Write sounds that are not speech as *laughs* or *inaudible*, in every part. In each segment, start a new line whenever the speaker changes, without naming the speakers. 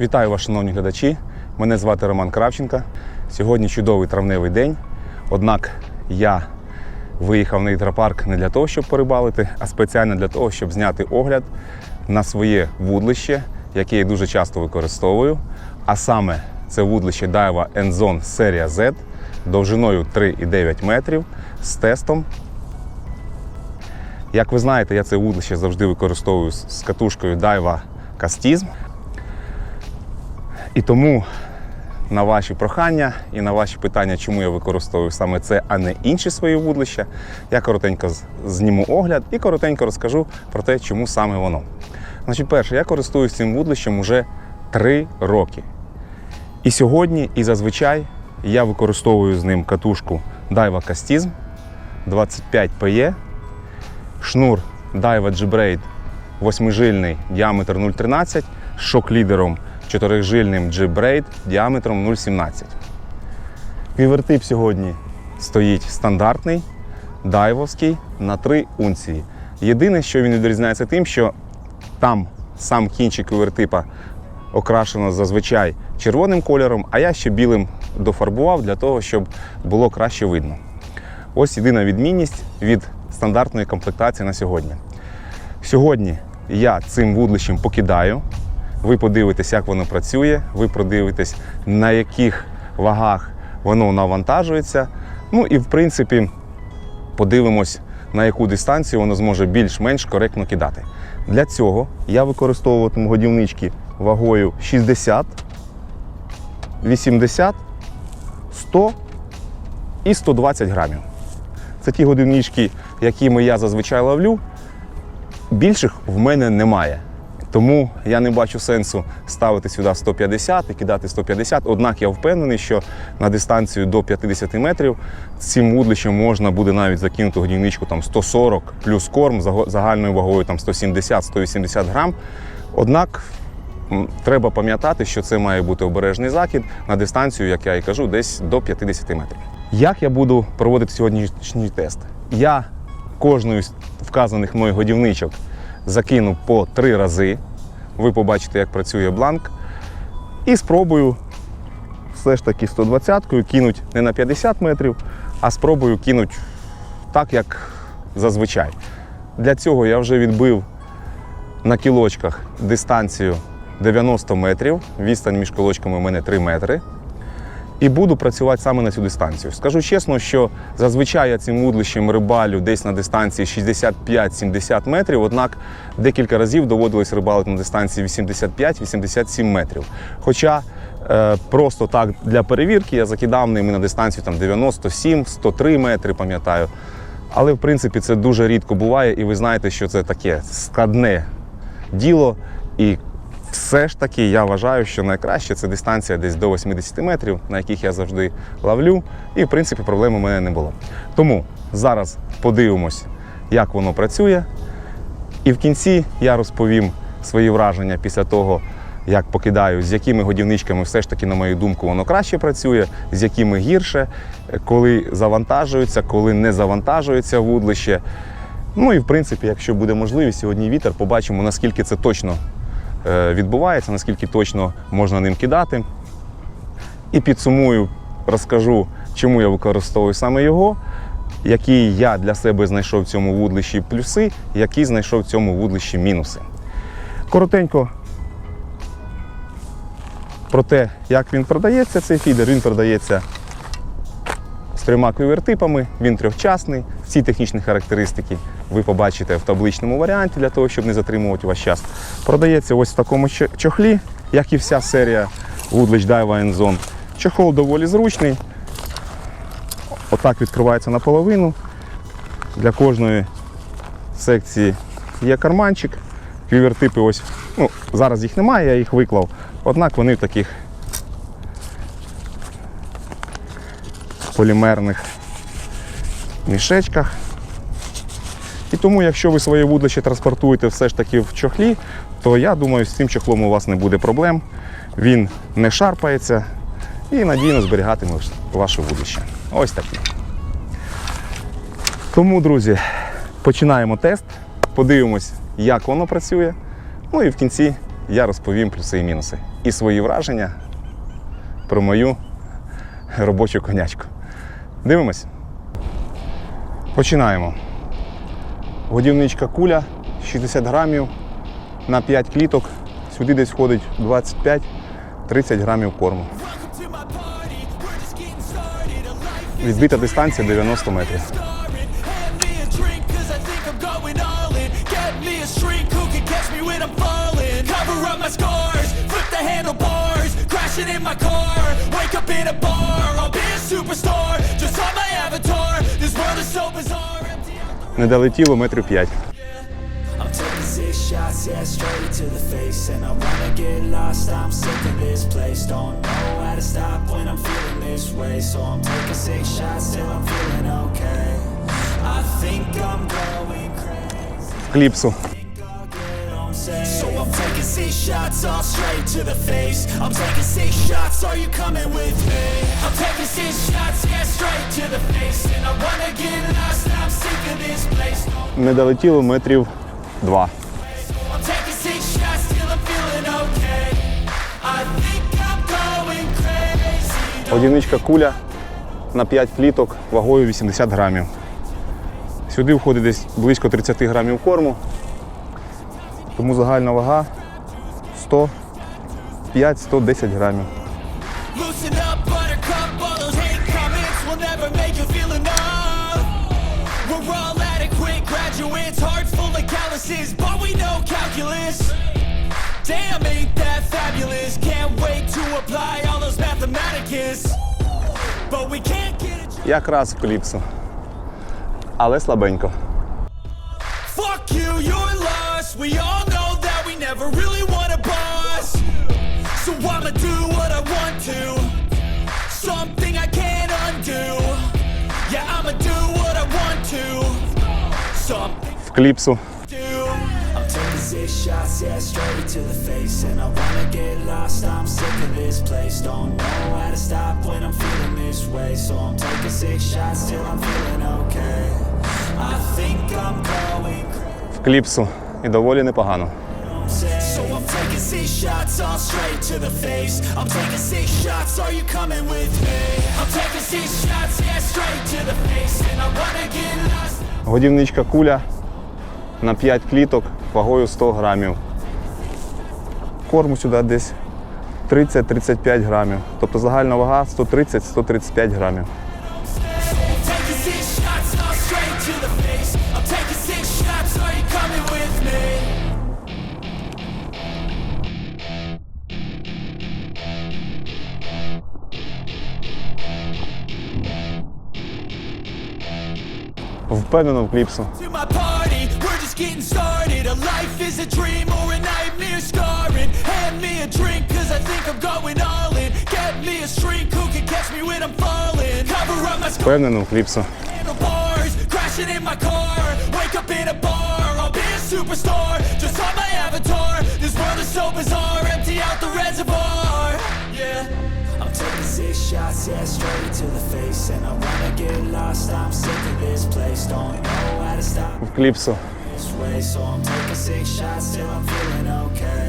Вітаю вас, шановні глядачі. Мене звати Роман Кравченко. Сьогодні чудовий травневий день. Однак я виїхав на гідропарк не для того, щоб порибалити, а спеціально для того, щоб зняти огляд на своє вудлище, яке я дуже часто використовую. А саме це вудлище Daiwa Enzone серія Z довжиною 3,9 метрів з тестом як ви знаєте, я це вудлище завжди використовую з катушкою Daiwa Castism. І тому на ваші прохання і на ваші питання, чому я використовую саме це, а не інші свої вудлища, я коротенько зніму огляд і коротенько розкажу про те, чому саме воно. Значить, перше, я користуюсь цим вудлищем уже 3 роки. І сьогодні, і зазвичай я використовую з ним катушку Daiwa Castism 25 PE шнур Daiwa G-Braid восьмижильний діаметр 0,13 з шок-лідером чотирижильним G-Braid діаметром 0,17. Квівертип сьогодні стоїть стандартний, дайвовський на 3 унції. Єдине, що він відрізняється тим, що там сам кінчик квівертипа окрашено зазвичай червоним кольором, а я ще білим дофарбував для того, щоб було краще видно. Ось єдина відмінність від стандартної комплектації на сьогодні. Сьогодні я цим вудлищем покидаю. Ви подивитесь, як воно працює, ви подивитесь, на яких вагах воно навантажується. Ну і в принципі подивимось, на яку дистанцію воно зможе більш-менш коректно кидати. Для цього я використовуватиму годівнички вагою 60, 80, 100 і 120 грамів. Це ті годиннички, якими я зазвичай ловлю. Більших в мене немає. Тому я не бачу сенсу ставити сюди 150 і кидати 150. Однак я впевнений, що на дистанцію до 50 метрів цим вудлищем можна буде навіть закинути годівничку там 140 плюс корм загальною вагою там 170-180 грам. Однак треба пам'ятати, що це має бути обережний закид на дистанцію, як я і кажу, десь до 50 метрів. Як я буду проводити сьогоднішній тест? Я кожною з вказаних мною годівничок закину по три рази. Ви побачите, як працює бланк. І спробую все ж таки 120-кою кинуть не на 50 метрів, а спробую кинуть так, як зазвичай. Для цього я вже відбив на кілочках дистанцію 90 метрів. Відстань між кілочками у мене 3 метри. І буду працювати саме на цю дистанцію. Скажу чесно, що зазвичай я цим вудлищем рибалю десь на дистанції 65-70 метрів, однак декілька разів доводилось рибалити на дистанції 85-87 метрів. Хоча е, просто так для перевірки я закидав ними на дистанцію там 97-103 метри, пам'ятаю. Але в принципі це дуже рідко буває, і ви знаєте, що це таке складне діло. І все ж таки я вважаю, що найкраще це дистанція десь до 80 метрів, на яких я завжди ловлю, і в принципі проблем у мене не було. Тому зараз подивимось, як воно працює. І в кінці я розповім свої враження після того, як покидаю, з якими годівничками все ж таки, на мою думку, воно краще працює, з якими гірше, коли завантажується, коли не завантажується вудлище. Ну і в принципі, якщо буде можливість, сьогодні вітер, побачимо, наскільки це точно відбувається, наскільки точно можна ним кидати. І підсумую, розкажу, чому я використовую саме його, які я для себе знайшов в цьому вудлищі плюси, які знайшов в цьому вудлищі мінуси. Коротенько про те, як він продається, цей фідер, він продається з трьома квівертипами, він трьохчасний. Всі технічні характеристики ви побачите в табличному варіанті для того, щоб не затримувати ваш час. Продається ось в такому чохлі, як і вся серія Woodledge Daiwa Enzone. Чохол доволі зручний. Отак відкривається наполовину. Для кожної секції є карманчик. Квівертипи ось, ну, зараз їх немає, я їх виклав. Однак вони в таких полімерних мішечках. І тому, якщо ви своє вудлище транспортуєте все ж таки в чохлі, то я думаю, з цим чохлом у вас не буде проблем. Він не шарпається і надійно зберігатиме ваше вудлище. Ось такі. Тому, друзі, починаємо тест, подивимось, як воно працює. Ну і в кінці я розповім плюси і мінуси. І свої враження про мою робочу конячку. Дивимось. Починаємо. Годівничка куля 60 грамів на 5 кліток. Сюди десь входить 25-30 грамів корму. Відбита дистанція 90 метрів.
Crashing in my car, wake up in a bar. I'll be a superstar, just on my avatar. This world is so bizarre.
Не долетіло метрів 5.
I'm taking six shots, yeah, straight to the face. And I wanna get lost, I'm sick of this place. Don't know how to stop when I'm feeling this way. So I'm taking six shots till I'm feeling okay. I think I'm going crazy.
Кліпсу.
Shots all straight to the face. I'm taking six shots, are you coming with me? I'm taking six shots, yeah, straight to the face. And I wanna get lost, I'm sick of this place.
Не долетіло метрів 2.
I'm taking six shots till I'm feeling okay. I think I'm going crazy.
Годівничка куля на 5 кліток вагою 80 грамів. Сюди входить десь близько 30 грамів корму. Тому загальна вага 105-110 грамів.
Loosen up, buttercup. All those hate comments will never make you feel enough. We're all adequate graduates, hearts full of calluses, but we know calculus. Damn, ain't that fabulous? Can't wait to apply all those mathematicus. But we can't get a job.
Якраз в кліпсу. Але слабенько.
to. Something I can't undo. Yeah, I'ma do what I want to. Something
В кліпсу.
do. I'm taking six shots, yeah, straight to the face. And I wanna get lost, I'm sick of this place. Don't know how to stop when I'm feeling this way. So I'm taking six shots till I'm feeling okay. I think I'm going crazy.
В кліпсу. І доволі непогано.
I'm taking six shots all straight to the face. I'm taking six shots, are you coming with me? I'm taking six shots, yeah, straight to the face. And I wanna get lost.
Годівничка куля на 5 кліток вагою 100 грамів. Корму сюди десь 30-35 грамів. Тобто загальна вага 130-135 грамів.
A bar, I'll be a superstar. Just on my avatar. This world is so bizarre, empty out the reservoir. Yeah. Six shots, yeah, straight to the face. And I wanna get lost, I'm sick of this place. Don't know how to stop
В кліпсу.
this way. So I'm taking six shots till I'm feeling okay.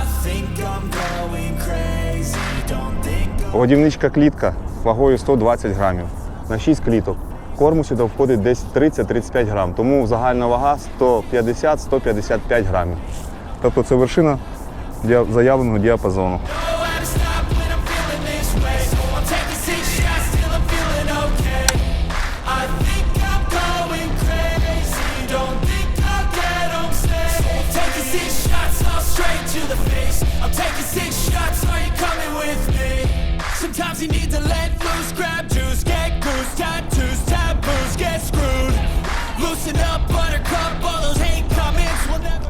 I think I'm going crazy. Don't think I'm
Годівничка клітка вагою 120 грамів на 6 кліток. Корму сюди входить десь 30-35 грам, тому загальна вага 150-155 грамів. Тобто це вершина діа- заявленого діапазону.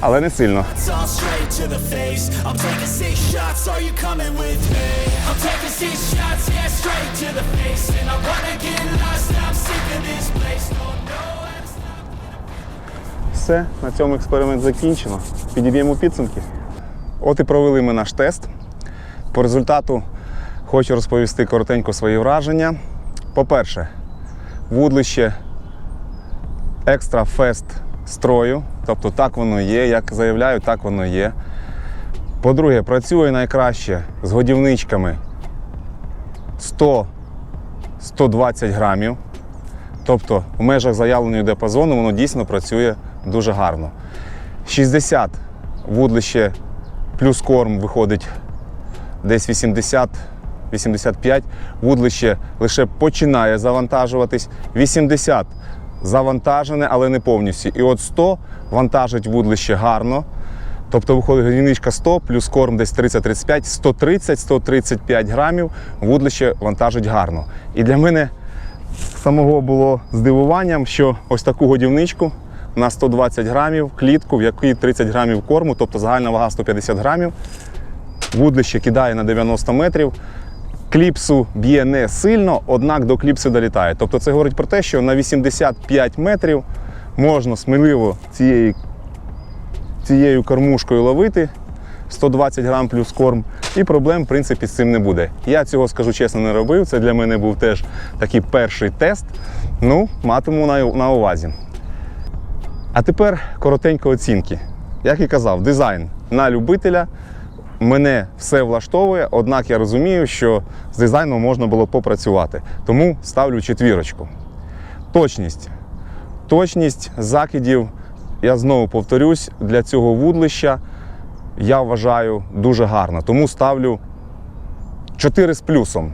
Але не сильно. Все, на цьому експеримент закінчено. Підіб'ємо підсумки. От і провели ми наш тест. По результату хочу розповісти коротенько свої враження. По-перше, вудлище екстра фест строю. Тобто так воно є, як заявляю, так воно є. По-друге, працює найкраще з годівничками 100-120 грамів. Тобто в межах заявленого діапазону воно дійсно працює дуже гарно. 60 вудлище плюс корм виходить десь 80-85. Вудлище лише починає завантажуватись. 80 завантажене, але не повністю. І от 100 вантажить вудлище гарно. Тобто виходить годівничка 100 плюс корм десь 30-35, 130-135 грамів вудлище вантажить гарно. І для мене самого було здивуванням, що ось таку годівничку на 120 грамів, клітку, в якій 30 грамів корму, тобто загальна вага 150 грамів. Вудлище кидає на 90 метрів. Кліпсу б'є не сильно, однак до кліпси долітає. Тобто це говорить про те, що на 85 метрів можна сміливо цією, цією кормушкою ловити 120 грам плюс корм, і проблем, в принципі, з цим не буде. Я цього, скажу чесно, не робив. Це для мене був теж такий перший тест. Ну, матиму на, на увазі. А тепер коротенько оцінки. Як і казав, дизайн на любителя. Мене все влаштовує, однак я розумію, що з дизайном можна було попрацювати. Тому ставлю четвірочку. Точність. Точність закидів, я знову повторюсь, для цього вудлища я вважаю дуже гарна. Тому ставлю 4 з плюсом.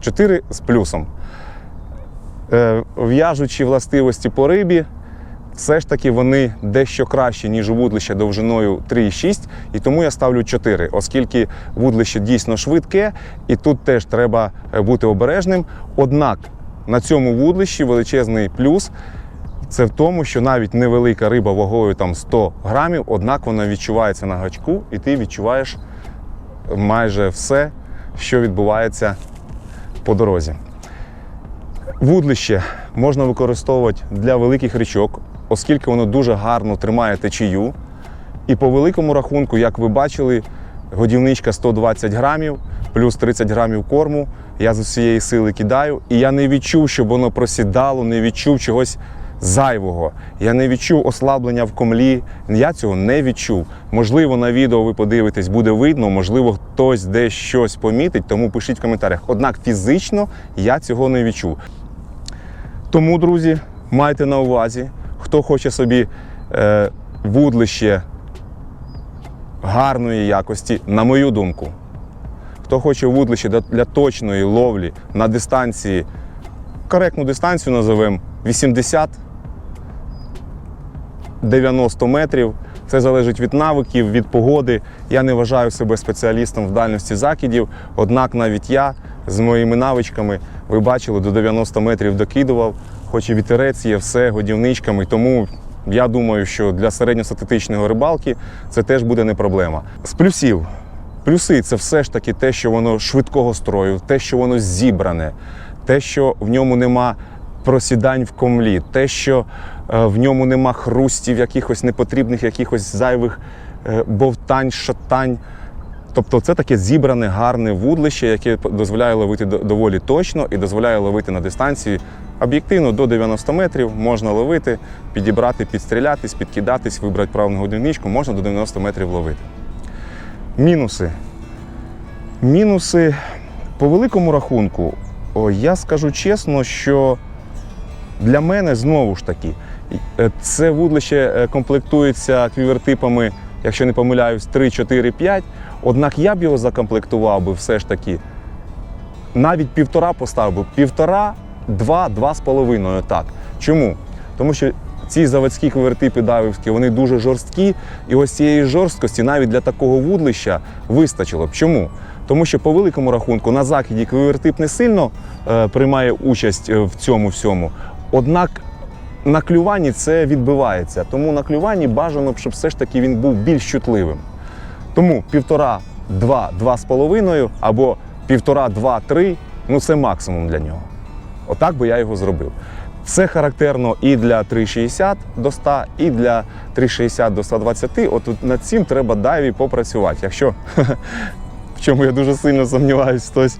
4 з плюсом. Е, В'яжучі властивості по рибі, все ж таки вони дещо кращі, ніж вудлище довжиною 3,6, і тому я ставлю 4, оскільки вудлище дійсно швидке, і тут теж треба е, бути обережним. Однак на цьому вудлищі величезний плюс це в тому, що навіть невелика риба вагою там 100 грамів, однак вона відчувається на гачку, і ти відчуваєш майже все, що відбувається по дорозі. Вудлище можна використовувати для великих річок, оскільки воно дуже гарно тримає течію. І по великому рахунку, як ви бачили, годівничка 120 грамів, плюс 30 грамів корму. Я з усієї сили кидаю, і я не відчув, щоб воно просідало, не відчув чогось зайвого. Я не відчув ослаблення в комлі. Я цього не відчув. Можливо, на відео ви подивитесь, буде видно, можливо, хтось десь щось помітить, тому пишіть в коментарях. Однак фізично я цього не відчув. Тому, друзі, майте на увазі, хто хоче собі е, вудлище гарної якості, на мою думку. Хто хоче вудлище для, точної ловлі на дистанції, коректну дистанцію називемо 80 90 метрів. Це залежить від навиків, від погоди. Я не вважаю себе спеціалістом в дальності закидів. Однак навіть я з моїми навичками, ви бачили, до 90 метрів докидував, хоч і вітерець є, все годівничками. Тому я думаю, що для середньостатистичного рибалки це теж буде не проблема. З плюсів. Плюси це все ж таки те, що воно швидкого строю, те, що воно зібране, те, що в ньому нема просідань в комлі, те, що е, в ньому нема хрустів, якихось непотрібних, якихось зайвих е, бовтань, шатань. Тобто це таке зібране гарне вудлище, яке дозволяє ловити доволі точно і дозволяє ловити на дистанції об'єктивно до 90 метрів. Можна ловити, підібрати, підстрілятись, підкидатись, вибрати правильну годинничку, можна до 90 метрів ловити. Мінуси. Мінуси по великому рахунку, я скажу чесно, що для мене знову ж таки е, це вудлище е, комплектується квівертипами, якщо не помиляюсь, 3, 4, 5. Однак я б його закомплектував би все ж таки навіть півтора поставив би. Півтора 2-2,5 так. Чому? Тому що ці заводські квертипи давівські, вони дуже жорсткі, і ось цієї жорсткості навіть для такого вудлища вистачило б. Чому? Тому що по великому рахунку на заході квертип не сильно е, приймає участь е, в цьому всьому. Однак на клюванні це відбивається. Тому на клюванні бажано б, щоб все ж таки він був більш чутливим. Тому півтора, два, два з половиною або півтора, два, три ну це максимум для нього. Отак би я його зробив. Це характерно і для 3,60 до 100, і для 3,60 до 120. От над цим треба дайві попрацювати. Якщо *laughs* в чому я дуже сильно сумніваюся, хтось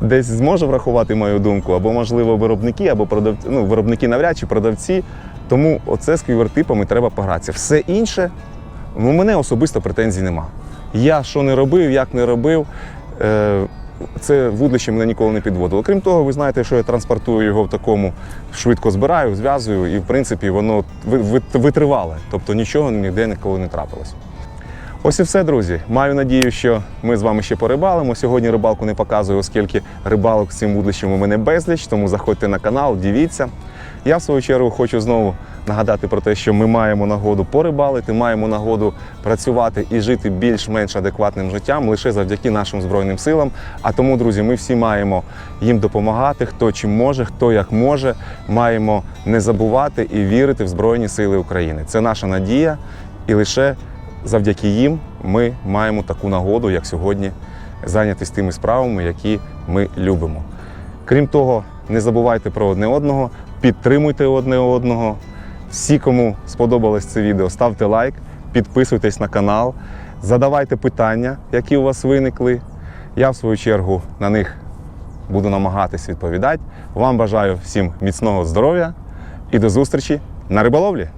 десь зможе врахувати мою думку, або, можливо, виробники, або продавці, ну, виробники навряд чи продавці. Тому оце з квівертипами треба погратися. Все інше, у мене особисто претензій нема. Я що не робив, як не робив. Е, це вудлище мене ніколи не підводило. Крім того, ви знаєте, що я транспортую його в такому, швидко збираю, зв'язую, і в принципі воно ви- ви- витривале. Тобто нічого ніде ніколи не трапилось. Ось і все, друзі. Маю надію, що ми з вами ще порибалимо. Сьогодні рибалку не показую, оскільки рибалок з цим вудлищем у мене безліч, тому заходьте на канал, дивіться. Я в свою чергу хочу знову нагадати про те, що ми маємо нагоду порибалити, маємо нагоду працювати і жити більш-менш адекватним життям лише завдяки нашим збройним силам. А тому, друзі, ми всі маємо їм допомагати, хто чим може, хто як може. Маємо не забувати і вірити в Збройні Сили України. Це наша надія, і лише завдяки їм ми маємо таку нагоду, як сьогодні, зайнятися тими справами, які ми любимо. Крім того, не забувайте про одне одного, підтримуйте одне одного. Всі, кому сподобалось це відео, ставте лайк, підписуйтесь на канал, задавайте питання, які у вас виникли. Я, в свою чергу, на них буду намагатись відповідати. Вам бажаю всім міцного здоров'я і до зустрічі на риболовлі!